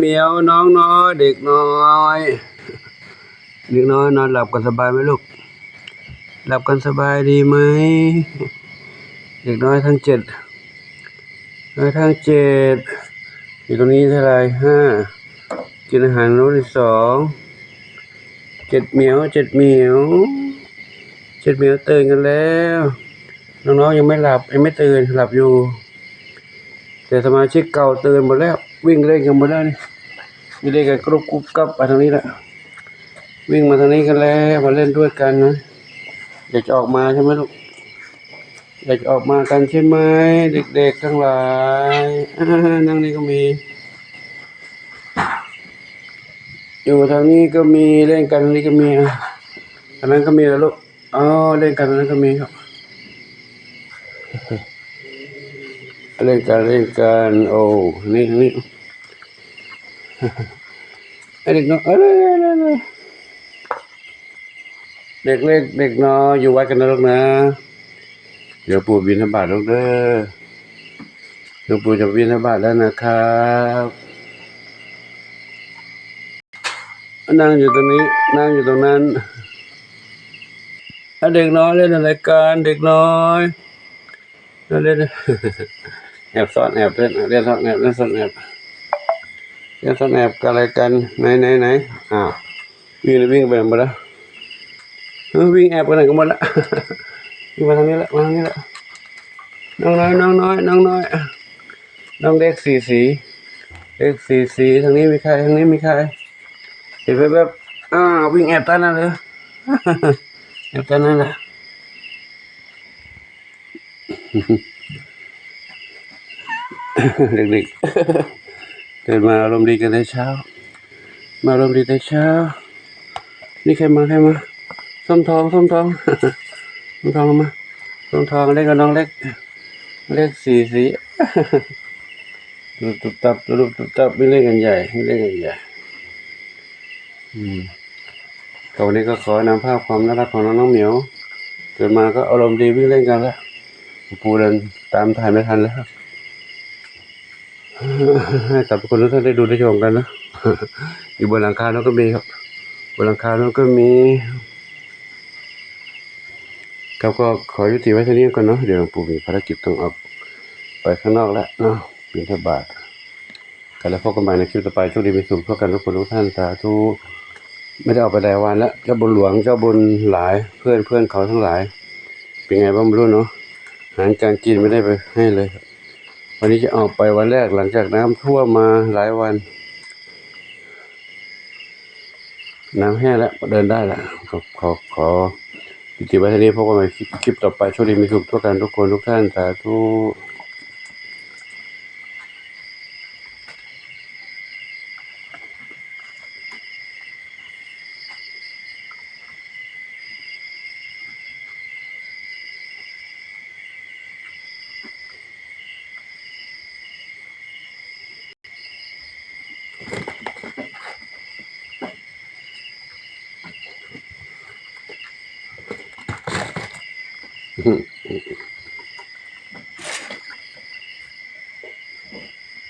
เมียวน้องน้อยเด็กน้อยเด็กน้อยนอนหลับกันสบายไหมลูก หลับกันสบายดีไหมเด็กน้อยทั้งเจ็ดน้อยทั้งเจ็ดอยู่ตรงนี้เท่าไรห้ากินอาหารรุ่นที่สองเจ็ดเหมียวเจ็ดเหมียวเจ็ดเหมียวตื่นกันแล้ว น้องๆยังไม่หลับยังไม่ตื่นหลับอยู่ แต่สมาชิกเก่าตื่นหมดแล้ว วิ่งเล่นกันหมดแล้วนี่มีเล่นกันกรุบกรุบกับมาทางนี้แหละวิ่งมาทางนี้กันแล้วมาเล่นด้วยกันนะอยากจะออกมาใช่ไหมลูกอยากจะออกมากันใช่ไหมเด็กๆทั้งหลายนั่งนี่ก็มี อยู่ทางนี้ก็มีเล่นกันทางนี้ก็มีอะอันนั้นก็มีแล้วลูกอ๋อเล่นกันอันนั้นก็มีครับ เล่นกันเล่นกันโอ้นี่นี่เด็กน้อยเอ้ยเด็กเล็กเด็กน้อยอยู่วัดกันนะลูกนะ เดี๋ยวปู่บินธบาตลูกเด้อเดี๋ยวปู่จะบินธบาตแล้วนะครับนั่งอยู่ตรงนี้ นั่งอยู่ตรงนั้นเด็กน้อยเล่นอะไรกันเด็กน้อยเล่น แอบซ่อนแอบเล่นเล่นซ่อนแอบเล่นซ่อนแอบเล่นซ่อนแอบกันอะไรกันไหนไหนไหนอ้าวิ่งวิ่งไปหมดแล้วเออวิ่งแอบไปไหนกันหมดละวิ่งมาทางนี้ละมาทางนี้ละน้องน้อยน้องน้อยน้องน้อยน้องเล็กสีสีเล็กสีสีทางนี้มีใครทางนี้มีใครเห็นแบบแบบอ้าววิ่งแอบตานั่นเลยแอบตานั่นแหละ เด็กๆเดินมาอารมณ์ดีกันแต่เช้า มาอารมณ์ดีแต่เช้า นี่ใครมาใครมาส้มทองส้มทองส้มทองมาส้มทองเล็กกับน้องเล็ก เล็กสีสีรูปตุบตับรูปตุบตับไม่เล่นกันใหญ่ไม่เล่นกันใหญ่อืมก็วันนี้ก็ขอนำภาพความน่ารักของน้องน้องเหมียวเกิดมาก็อารมณ์ดีวิ่งเล่นกันแล้วปูเดินตามถ่ายไม่ทันแล้ว ครับคนทุกท่านได้ดูได้ชมกันนะอยู่บนหลังคาโน้นก็มีครับ บนหลังคาโน้นก็มีครับก็ขอยุติไว้เท่านี้ก่อนเนาะเดี๋ยวหลวงปู่มีภารกิจต้องออกไปข้างนอกแล้วเนาะบิณฑบาตกันแล้วพบกันใหม่ในคลิปต่อไปโชคดีมีสุขทั่วกันทุกคนทุกท่านสาธุไม่ได้ออกไปหลายวันแล้วเจ้าบุญหลวงเจ้าบุญหลายเพื่อนเพื่อนเขาทั้งหลาย เป็นไงบ้างไม่รู้เนาะอาหารการกินไม่ได้ไปให้เลยครับ วันนี้จะออกไปวันแรกหลังจากน้ำท่วมมาหลายวัน น้ำแห้งแล้วเดินได้แล้วขอขอขอติดติไว้ที่นี้พบกันใหม่คลิปต่อไปโชคดีมีสุขทั่วกันทุกคนทุกท่านสาธุ 嗯哼，嗯。